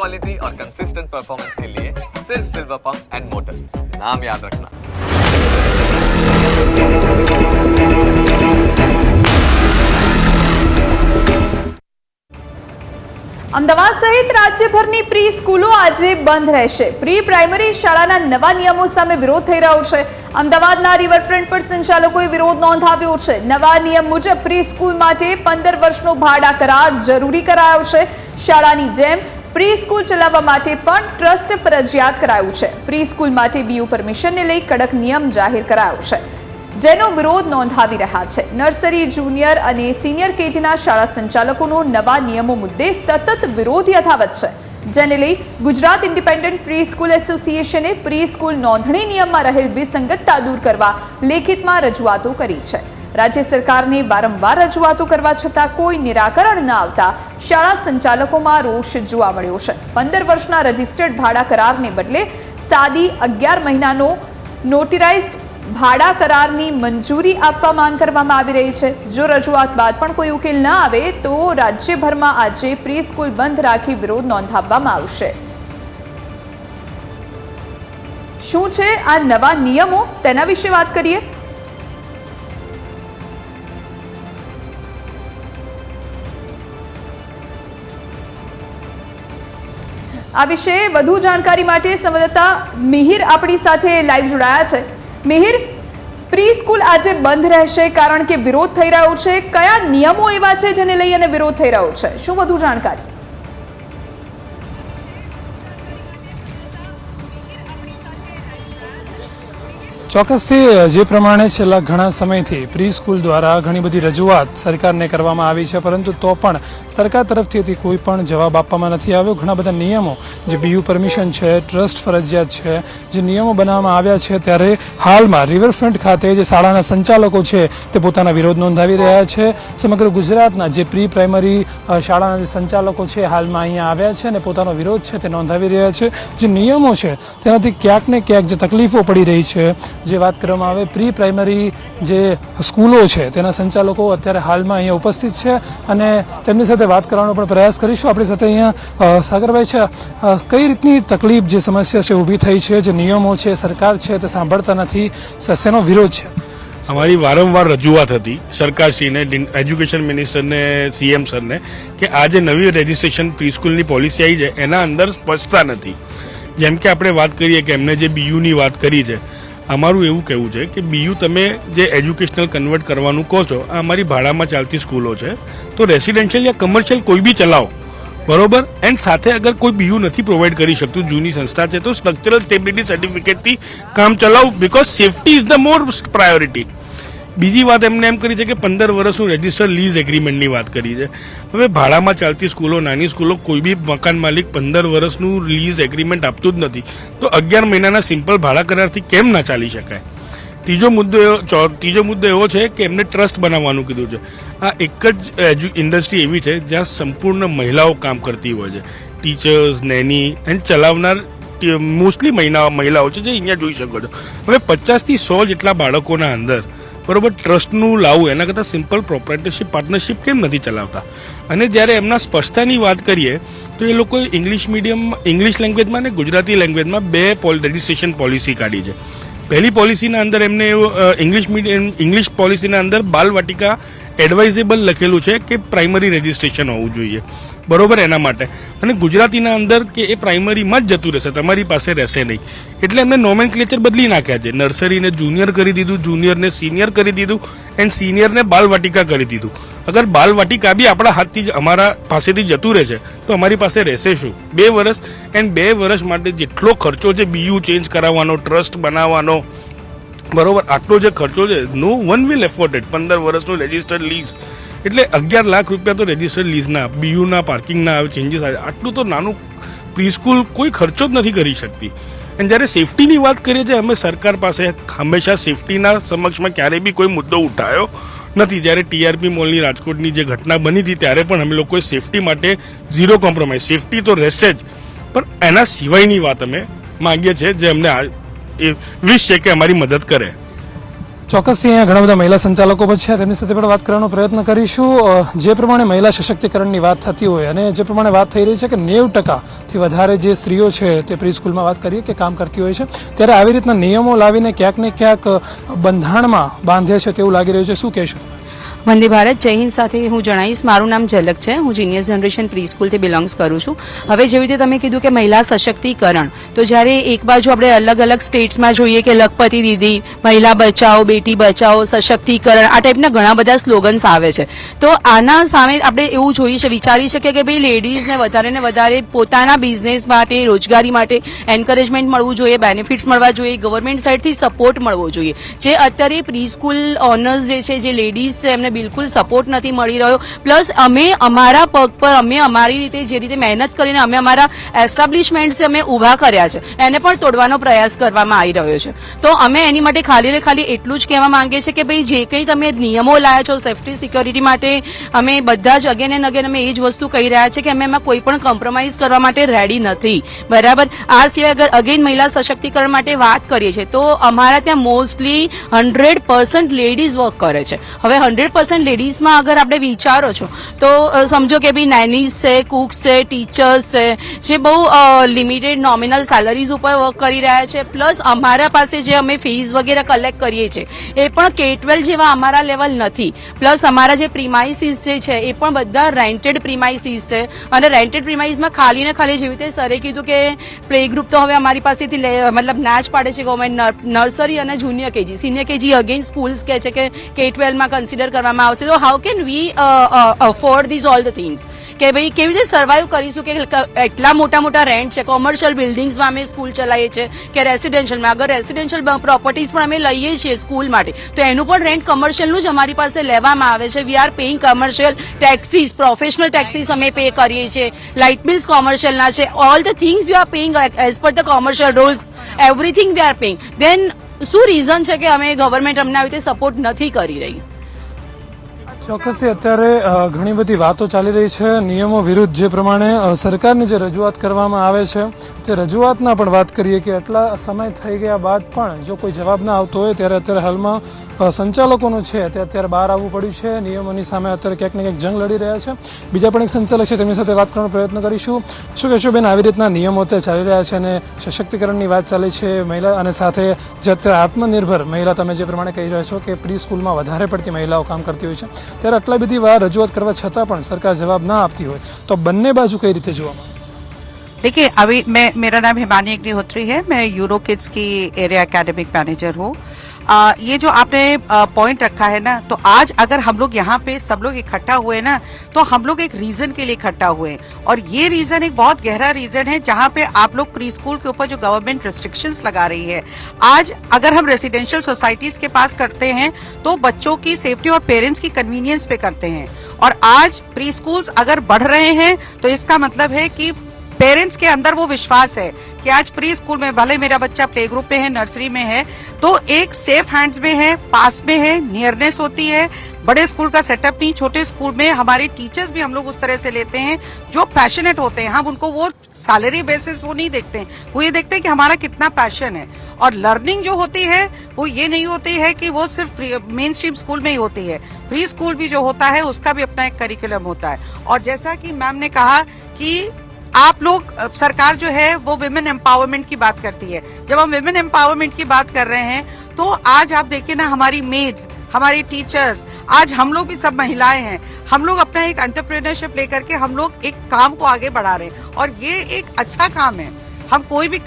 Quality और consistent performance के लिए सिर्फ सिल्वर पंप्स एंड मोटर्स नाम याद रखना અમદાવાદ સહિત રાજ્યભરની પ્રી સ્કૂલો આજે બંધ રહેશે પ્રી પ્રાઇમરી શાળાના નવા નિયમો સામે વિરોધ થઈ રહ્યો છે અમદાવાદના રિવરફ્રન્ટ પર સંચાલકોએ વિરોધ નોંધાવ્યો છે નવા નિયમ મુજબ પ્રી સ્કૂલ માટે પંદર વર્ષનો ભાડા કરાર જરૂરી કરાયો છે શાળાની જેમ પ્રી સ્કૂલ ચલાવવા માટે પણ ટ્રસ્ટ ફરજિયાત કરાયું છે. પ્રી સ્કૂલ માટે બીયુ પરમિશનને લઈ કડક નિયમ જાહેર કરાયો છે. જેનો વિરોધ નોંધાવી રહ્યા છે. નર્સરી, જુનિયર અને સિનિયર કેજીના શાળા સંચાલકોનો નવા નિયમો મુદ્દે સતત વિરોધ યથાવત છે. જેને લઈ ગુજરાત ઇન્ડિપેન્ડન્ટ પ્રી સ્કૂલ એસોસિએશને પ્રી સ્કૂલ નોંધણી નિયમમાં રહેલ વિસંગતતા દૂર કરવા લેખિતમાં રજૂઆતો કરી છે. રાજ્ય સરકારને વારંવાર રજૂઆતો કરવા છતાં કોઈ નિરાકરણ ન આવતા શાળા સંચાલકોમાં રોષ જોવા મળ્યો છે. પંદર વર્ષના રજિસ્ટર્ડ ભાડા કરારને બદલે સાદી અગિયાર મહિનાનો નોટિરાઇઝ્ડ ભાડા કરારની મંજૂરી આપવા માંગ કરવામાં આવી રહી છે. જો રજૂઆત બાદ પણ કોઈ ઉકેલ ન આવે તો રાજ્યભરમાં આજે પ્રી સ્કૂલ બંધ રાખી વિરોધ નોંધાવવામાં આવશે. શું છે આ નવા નિયમો? તેના વિશે વાત કરીએ. આ વિશે વધુ જાણકારી માટે સંવાદદાતા મિહિર આપણી સાથે લાઈવ જોડાયા છે. મિહિર પ્રી સ્કૂલ આજે બંધ રહેશે કારણ કે વિરોધ થઈ રહ્યો છે. કયા નિયમો એવા છે જેને લઈ અને વિરોધ થઈ રહ્યો છે? શું વધુ જાણકારી? ચોક્કસથી જે પ્રમાણે છેલ્લા ઘણા સમયથી પ્રી સ્કૂલ દ્વારા ઘણી બધી રજૂઆત સરકારને કરવામાં આવી છે, પરંતુ તો પણ સરકાર તરફથી હજી કોઈ પણ જવાબ આપવામાં નથી આવ્યો. ઘણા બધા નિયમો, જે બીયુ પરમિશન છે ટ્રસ્ટ ફરજિયાત છે, જે નિયમો બનાવવામાં આવ્યા છે, ત્યારે હાલમાં રિવરફ્રન્ટ ખાતે જે શાળાના સંચાલકો છે, તે પોતાના વિરોધ નોંધાવી રહ્યા છે. સમગ્ર ગુજરાતના જે પ્રી પ્રાઇમરી શાળાના જે સંચાલકો છે, હાલમાં અહીંયા આવ્યા છે અને પોતાનો વિરોધ છે તે નોંધાવી રહ્યા છે. જે નિયમો છે, તેનાથી ક્યાંક ને ક્યાંક જે તકલીફો પડી રહી છે જે વાત કરવામાં આવે, પ્રી પ્રાઇમરી જે સ્કૂલો છે, તેના સંચાલકો અત્યારે હાલમાં અહીંયા ઉપસ્થિત છે અને તેમની સાથે વાત કરવાનો પણ પ્રયાસ કરીશું. આપણી સાથે અહીંયા સાગરભાઈ છે. કઈ રીતની તકલીફ, જે સમસ્યા છે, ઊભી થઈ છે, જે નિયમો છે, સરકાર છે, તે સાંભળતા નથી સસ્યનો વિરોધ છે? અમારી વારંવાર રજૂઆત હતી સરકારશ્રીને એજ્યુકેશન મિનિસ્ટરને, સીએમ સરને, કે આ જે નવી રજિસ્ટ્રેશન પ્રીસ્કૂલની પોલિસી આવી છે, એના અંદર સ્પષ્ટતા નથી. જેમ કે આપણે વાત કરીએ કે એમને જે બીયુની વાત કરી છે અમારું એવું કહેવું છે કે બીયુ તમે જે એજ્યુકેશનલ કન્વર્ટ કરવાનું કહો છો, આ અમારી ભાડામાં ચાલતી સ્કૂલો છે, તો રેસિડેન્શિયલ યા કમર્શિયલ કોઈ બી ચલાવો. બરોબર? એન્ડ સાથે અગર કોઈ બીયુ નથી પ્રોવાઈડ કરી શકતું, જૂની સંસ્થા છે, તો સ્ટ્રક્ચરલ સ્ટેબિલિટી સર્ટિફિકેટથી કામ ચલાવો because safety is the more priority બીજી વાત એમને એમ કરી છે કે પંદર વર્ષનું રજિસ્ટર લીઝ એગ્રીમેન્ટની વાત કરી છે. હવે ભાડામાં ચાલતી સ્કૂલો, નાની સ્કૂલો, કોઈ બી મકાન માલિક પંદર વર્ષનું લીઝ એગ્રીમેન્ટ આપતું જ નથી. તો અગિયાર મહિનાના સિમ્પલ ભાડા કરારથી કેમ ના ચાલી શકાય? ત્રીજો મુદ્દો એવો ત્રીજો મુદ્દો એવો છે કે એમને ટ્રસ્ટ બનાવવાનું કીધું છે. આ એક જ ઇન્ડસ્ટ્રી એવી છે જ્યાં સંપૂર્ણ મહિલાઓ કામ કરતી હોય છે. ટીચર્સ નેની એન્ડ ચલાવનાર મોસ્ટલી મહિલા મહિલાઓ છે જે અહીંયા જોઈ શકો છો. હવે પચાસથી સો જેટલા બાળકોના અંદર બરોબર, ટ્રસ્ટનું લાવવું એના કરતાં સિમ્પલ પ્રોપરેટરશીપ પાર્ટનરશિપ કેમ નથી ચલાવતા? અને જ્યારે એમના સ્પષ્ટતાની વાત કરીએ, તો એ લોકોએ ઇંગ્લિશ મીડિયમ ઇંગ્લિશ લેંગ્વેજમાં અને ગુજરાતી લેંગ્વેજમાં બે પોલ રજિસ્ટ્રેશન પોલિસી કાઢી છે. પહેલી પોલિસીના અંદર એમને ઇંગ્લિશ મીડિયમ ઇંગ્લિશ પોલિસીના અંદર બાલવાટિકા એડવાઇઝેબલ લખેલું છે કે પ્રાઇમરી રજિસ્ટ્રેશન હોવું જોઈએ. બરોબર એના માટે. અને ગુજરાતીના અંદર કે એ પ્રાઇમરીમાં જ જતું રહેશે, તમારી પાસે રહેશે નહીં. એટલે એમને નોમેન બદલી નાખ્યા છે. નર્સરીને જુનિયર કરી દીધું જુનિયરને સિનિયર કરી દીધું એન્ડ સિનિયરને બાલવાટિકા કરી દીધું. અગર બાલવાટિકા બી આપણા હાથથી અમારા પાસેથી જતું રહે છે, તો અમારી પાસે રહેશે શું? બે વર્ષ એન્ડ બે વર્ષ માટે જેટલો ખર્ચો છે બીયુ ચેન્જ કરાવવાનો ટ્રસ્ટ બનાવવાનો, બરોબર, આટલો જે ખર્ચો છે નો વન વિલ એફોર્ડેડ પંદર વર્ષનું રજિસ્ટર્ડ લીઝ એટલે અગિયાર લાખ રૂપિયા તો રજિસ્ટર્ડ લીઝના બીયુના પાર્કિંગના આવે ચેન્જીસ આવે આટલું તો નાનું પ્રીસ્કૂલ કોઈ ખર્ચો જ નથી કરી શકતી. અને જ્યારે સેફટીની વાત કરીએ છીએ, અમે સરકાર પાસે હંમેશા સેફટીના સમક્ષમાં ક્યારેય બી કોઈ મુદ્દો ઉઠાયો નથી. જ્યારે ટીઆરપી મોલની રાજકોટની જે ઘટના બની હતી, ત્યારે પણ અમે લોકોએ સેફટી માટે ઝીરો કોમ્પ્રોમાઇઝ સેફટી તો રહેશે જ. પણ એના સિવાયની વાત અમે માંગીએ છીએ, જે અમને વિશ છે કે અમારી મદદ કરે. ચોક્કસથી અહીંયા ઘણા બધા મહિલા સંચાલકો પણ છે. તેમની સાથે પણ વાત કરવાનો પ્રયત્ન કરીશું. જે પ્રમાણે મહિલા સશક્તિકરણની વાત થતી હોય અને જે પ્રમાણે વાત થઈ રહી છે કે નેવ ટકાથી વધારે જે સ્ત્રીઓ છે તે પ્રી સ્કૂલમાં વાત કરીએ કે કામ કરતી હોય છે, ત્યારે આવી રીતના નિયમો લાવીને ક્યાંક ને ક્યાંક બંધાણમાં બાંધે છે તેવું લાગી રહ્યું છે. શું કહેશો? વંદે ભારત, જય હિન્દ સાથે હું જણાવીશ. મારું નામ ઝલક છે. હું જીનિયર જનરેશન પ્રી સ્કૂલથી બિલોંગ્સ કરું છું. હવે જેવી રીતે તમે કીધું કે મહિલા સશક્તિકરણ, તો જ્યારે એક બાજુ આપણે અલગ અલગ સ્ટેટ્સમાં જોઈએ કે લખપતિ દીદી, મહિલા બચાવો, બેટી બચાવો, સશક્તિકરણ, આ ટાઈપના ઘણા બધા સ્લોગન્સ આવે છે. તો આના સામે આપણે એવું જોઈએ છે, વિચારી શકીએ કે ભાઈ લેડીઝને વધારે ને વધારે પોતાના બિઝનેસ માટે, રોજગારી માટે એન્કરેજમેન્ટ મળવું જોઈએ બેનિફિટ્સ મળવા જોઈએ ગવર્મેન્ટ સાઇડથી સપોર્ટ મળવો જોઈએ. જે અત્યારે પ્રી સ્કૂલ ઓનર્સ જે છે, જે લેડીઝ છે, એમને બિલકુલ સપોર્ટ નથી મળી રહ્યો. પ્લસ અમે અમારા પગ પર, અમે અમારી રીતે જે રીતે મહેનત કરીને અમે અમારા એસ્ટાબ્લિશમેન્ટ અમે ઊભા કર્યા છે. એને પણ તોડવાનો પ્રયાસ કરવામાં આવી રહ્યો છે. તો અમે એની માટે ખાલી ને ખાલી એટલું જ કહેવા માંગીએ છીએ કે ભાઈ, જે કંઈ તમે નિયમો લાયા છો સેફટી સિક્યોરિટી માટે, અમે બધા જ અગેન એન્ડ અગેન અમે એ જ વસ્તુ કહી રહ્યા છે કે અમે એમાં કોઈ પણ કોમ્પ્રોમાઇઝ કરવા માટે રેડી નથી. બરાબર? આ સિવાય અગર અગેન મહિલા સશક્તિકરણ માટે વાત કરીએ છીએ, તો અમારા ત્યાં mostly hundred percent ladies work કરે છે. હવે હંડ્રેડ પર્સન્ટ લેડીઝમાં અગર આપણે વિચારો છો, તો સમજો કે ભાઈ નેનીઝ છે કુક્સ છે ટીચર્સ છે, જે બહુ લિમિટેડ નોમિનલ સેલરીઝ ઉપર વર્ક કરી રહ્યા છે પ્લસ અમારા પાસે જે અમે ફીસ વગેરે કલેક્ટ કરીએ છીએ, એ પણ કે ટ્વેલ્વ જેવા અમારા લેવલ નથી. પ્લસ અમારા જે પ્રિમાઇસીસ જે છે, એ પણ બધા રેન્ટેડ પ્રિમાઇસીસ છે, અને રેન્ટેડ પ્રિમાઇસમાં ખાલી ને ખાલી જેવી રીતે સરે કીધું કે પ્લે ગ્રુપ તો હવે અમારી પાસેથી મતલબ ના જ પાડે છે ગવર્મેન્ટ નર્સરી અને junior KG senior KG again schools કહે છે કે કે ટ્વેલ્વમાં કન્સિડર કરવામાં આવશે. તો how can we afford these all the things કે ભાઈ, કેવી રીતે સર્વાઈવ કરીશું કે એટલા મોટા મોટા રેન્ટ છે કોમર્શિયલ બિલ્ડિંગ્સમાં અમે સ્કૂલ ચલાવીએ છીએ, કે રેસિડેન્શિયલમાં અગર રેસિડેન્શિયલ પ્રોપર્ટીઝ પણ અમે લઈએ છીએ સ્કૂલ માટે, તો એનું પણ રેન્ટ કમર્શિયલનું જ અમારી પાસે લેવામાં આવે છે. We are paying commercial taxes professional taxes અમે પે કરીએ છીએ. લાઇટ બિલ્સ કોમર્શિયલના છે. All the things you are paying as per the commercial rules everything we are paying then શું રીઝન છે કે અમે ગવર્મેન્ટ અમને આવી રીતે સપોર્ટ નથી કરી રહી? ચોક્કસથી અત્યારે ઘણી બધી વાતો ચાલી રહી છે. નિયમો વિરુદ્ધ જે પ્રમાણે સરકારની જે રજૂઆત કરવામાં આવે છે તે રજૂઆતના પણ વાત કરીએ કે એટલા સમય થઈ ગયા બાદ પણ જો કોઈ જવાબ ના આવતો હોય, ત્યારે અત્યારે હાલમાં સંચાલકોનું છે. તે અત્યારે બહાર આવવું પડ્યું છે. નિયમોની સામે અત્યારે ક્યાંક ને ક્યાંક જંગ લડી રહ્યા છે. બીજા પણ એક સંચાલક છે, તેમની સાથે વાત કરવાનો પ્રયત્ન કરીશું. શું કહેશો બેન, આવી રીતના નિયમો અત્યારે ચાલી રહ્યા છે અને સશક્તિકરણની વાત ચાલી છે મહિલા અને સાથે જે અત્યારે આત્મનિર્ભર મહિલા તમે જે પ્રમાણે કહી રહ્યા છો કે પ્રી સ્કૂલમાં વધારે પડતી મહિલાઓ કામ કરતી હોય છે, ત્યારે આટલા બધી વાર રજૂઆત કરવા છતાં પણ સરકાર જવાબ ના આપતી હોય. તો બંને બાજુ કઈ રીતે જોવામાં? देखिए, अभी मैं, मेरा नाम हिमानी अग्निहोत्री है। मैं यूरो किड्स की एरिया एकेडमिक मैनेजर हूँ। ये जो आपने पॉइंट रखा है ना तो आज अगर हम लोग यहाँ पे सब लोग इकट्ठा हुए ना तो हम लोग एक रीजन के लिए इकट्ठा हुए। और ये रीजन एक बहुत गहरा रीजन है, जहाँ पे आप लोग प्री स्कूल के ऊपर जो गवर्नमेंट रिस्ट्रिक्शंस लगा रही है। आज अगर हम रेसिडेंशियल सोसाइटीज के पास करते हैं तो बच्चों की सेफ्टी और पेरेंट्स की कन्वीनियंस पे करते हैं। और आज प्री स्कूल्स अगर बढ़ रहे हैं तो इसका मतलब है कि पेरेंट्स के अंदर वो विश्वास है कि आज प्री स्कूल में, भले मेरा बच्चा प्ले ग्रुप में है, नर्सरी में है तो एक सेफ़ हैंड्स में है, पास में है, नियरनेस होती है। बड़े स्कूल का सेटअप नहीं, छोटे स्कूल में हमारे टीचर्स भी हम लोग उस तरह से लेते हैं, जो पैशनेट होते हैं। हम उनको वो सैलरी बेसिस वो नहीं देखते हैं। वो ये देखते हैं कि हमारा कितना पैशन है। और लर्निंग जो होती है, वो ये नहीं होती है कि वो सिर्फ़ मेन स्ट्रीम स्कूल में ही होती है। प्री स्कूल भी जो होता है, उसका भी अपना एक करिकुलम होता है। और जैसा कि मैम ने कहा कि आप लोग सरकार जो है, वो विमेन एम्पावरमेंट की बात करती है। जब हम विमेन एम्पावरमेंट की बात कर रहे हैं तो आज आप देखिए ना, हमारी मेज हमारी टीचर्स आज हम लोग भी सब महिलाएँ हैं। हम लोग अपना एक एंटरप्रेन्योरशिप लेकर के हम लोग एक काम को आगे बढ़ा रहे हैं। और ये एक अच्छा काम है। हम कोई भी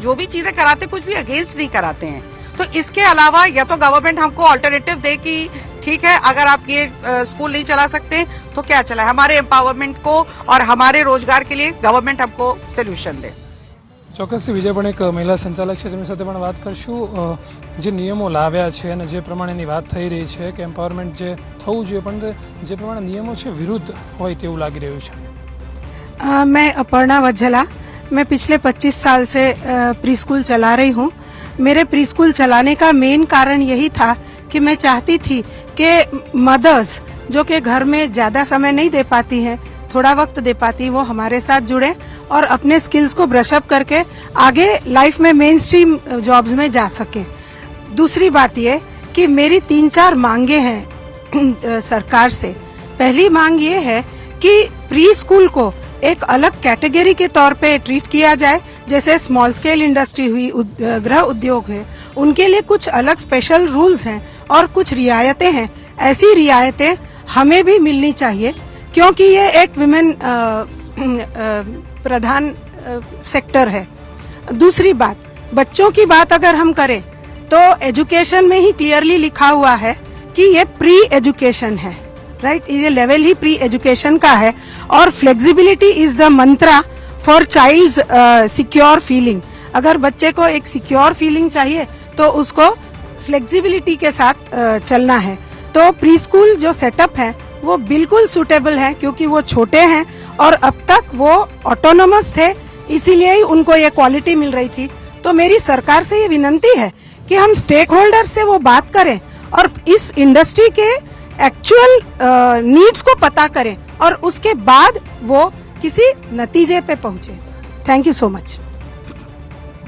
जो भी चीज़ें कराते कुछ भी अगेंस्ट नहीं कराते हैं। तो इसके अलावा या तो गवर्नमेंट हमको ऑल्टरनेटिव दे कि ठीक है अगर आप ये अ, स्कूल नहीं चला सकते तो क्या चला हमारे एम्पावरमेंट को और हमारे रोजगार के लिए गवर्नमेंट हमको सोल्यूशन दे ચોક્કસથી બીજા પણ એક મહિલા સંચાલક છે તેમની સાથે પણ વાત કરશું અ, જે નિયમો લાવ્યા છે અને જે પ્રમાણેની વાત થઈ રહી છે કે એમ્પાવરમેન્ટ જે થવું જોઈએ પણ તે જે પ્રમાણે નિયમો છે વિરુદ્ધ હોય તેવું લાગી રહ્યું છે अ, मैं अपर्णा वज्जला मैं पिछले 25 साल से प्री स्कूल चला रही हूँ मेरे प्री स्कूल चलाने का मेन कारण यही था कि मैं चाहती थी कि मदर्स जो कि घर में ज़्यादा समय नहीं दे पाती हैं, थोड़ा वक्त दे पाती, वो हमारे साथ जुड़े और अपने स्किल्स को ब्रशअप करके आगे लाइफ में मेन स्ट्रीम जॉब्स में जा सके। दूसरी बात ये कि मेरी तीन चार मांगे हैं सरकार से। पहली मांग ये है कि प्री स्कूल को एक अलग कैटेगरी के तौर पे ट्रीट किया जाए, जैसे स्मॉल स्केल इंडस्ट्री हुई गृह उद्योग है उनके लिए कुछ अलग स्पेशल रूल्स हैं और कुछ रियायतें हैं। ऐसी रियायतें हमें भी मिलनी चाहिए, क्योंकि ये एक विमेन प्रधान सेक्टर है। दूसरी बात, बच्चों की बात अगर हम करें तो एजुकेशन में ही क्लियरली लिखा हुआ है कि ये प्री एजुकेशन है राइट ये लेवल ही प्री एजुकेशन का है और flexibility is the mantra for child secure feeling अगर बच्चे को एक सिक्योर फीलिंग चाहिए तो उसको फ्लेक्सिबिलिटी के साथ चलना है। तो प्री स्कूल जो सेटअप है, वो बिल्कुल सुटेबल है, क्योंकि वो छोटे हैं और अब तक वो ऑटोनोमस थे, इसीलिए ही उनको ये क्वालिटी मिल रही थी। तो मेरी सरकार से ये विनंती है कि हम स्टेक होल्डर से वो बात करें और इस इंडस्ट्री के एक्चुअल नीड्स को पता करें और उसके बाद वो किसी नतीजे पे पहुँचे। थैंक यू सो मच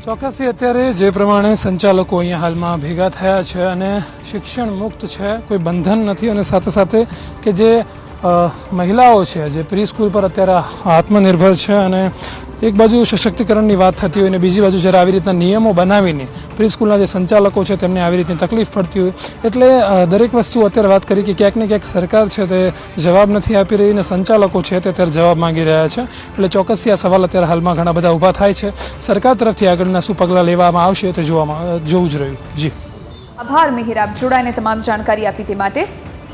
ચોક્કસથી અત્યારે જે પ્રમાણે સંચાલકો અહીંયા હાલમાં ભેગા થયા છે અને શિક્ષણ મુક્ત છે, કોઈ બંધન નથી અને સાથે સાથે કે જે મહિલાઓ છે, જે પ્રી સ્કૂલ પર અત્યારે આત્મનિર્ભર છે અને એક બાજુ સશક્તિકરણની વાત થતી હોય અને બીજી બાજુ જ્યારે આવી રીતના નિયમો બનાવીને પ્રી સ્કૂલના જે સંચાલકો છે તેમને આવી રીતની તકલીફ પડતી હોય, એટલે દરેક વસ્તુ અત્યારે વાત કરી કે ક્યાંક ને ક્યાંક સરકાર છે તે જવાબ નથી આપી રહી અને સંચાલકો છે તે અત્યારે જવાબ માંગી રહ્યા છે. એટલે ચોક્કસથી આ સવાલ અત્યારે હાલમાં ઘણા બધા ઊભા થાય છે. સરકાર તરફથી આગળના શું પગલાં લેવામાં આવશે તે જોવામાં જોવું જ રહ્યું. જી. આભાર, મિહિર. આપ જોડાઈને તમામ જાણકારી આપી તે માટે